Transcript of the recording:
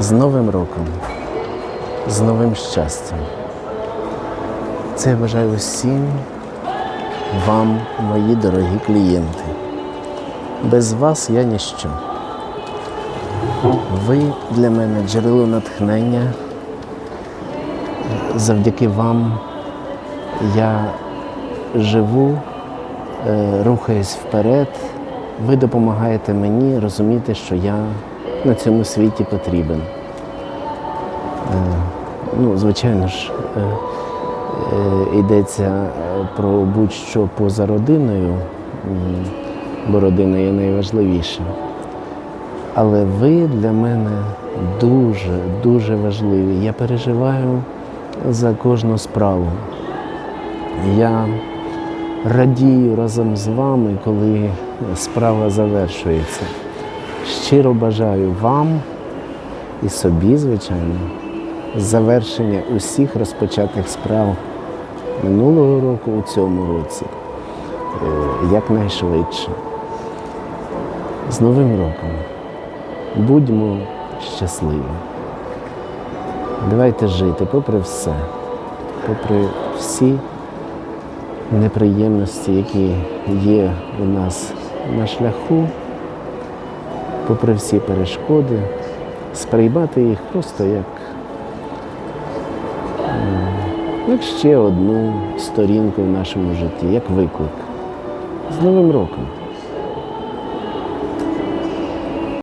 З Новим роком, з новим щастям. Це я бажаю усім вам, мої дорогі клієнти. Без вас я ніщо. Ви для мене джерело натхнення. Завдяки вам я живу, е, рухаюсь вперед. Ви допомагаєте мені розуміти, що я на цьому світі потрібен. Е, Ну, звичайно ж, е, е, йдеться про будь-що поза родиною, бо родина є найважливіша. Але ви для мене дуже, дуже важливі. Я переживаю за кожну справу. Я радію разом з вами, коли справа завершується. Щиро бажаю вам і собі, звичайно, завершення усіх розпочатих справ минулого року у цьому році е, якнайшвидше. З Новим роком! Будьмо щасливі. Давайте жити попри все, попри всі неприємності, які є у нас на шляху, попри всі перешкоди, сприймати їх просто як, як ще одну сторінку в нашому житті, як виклик. З Новим роком!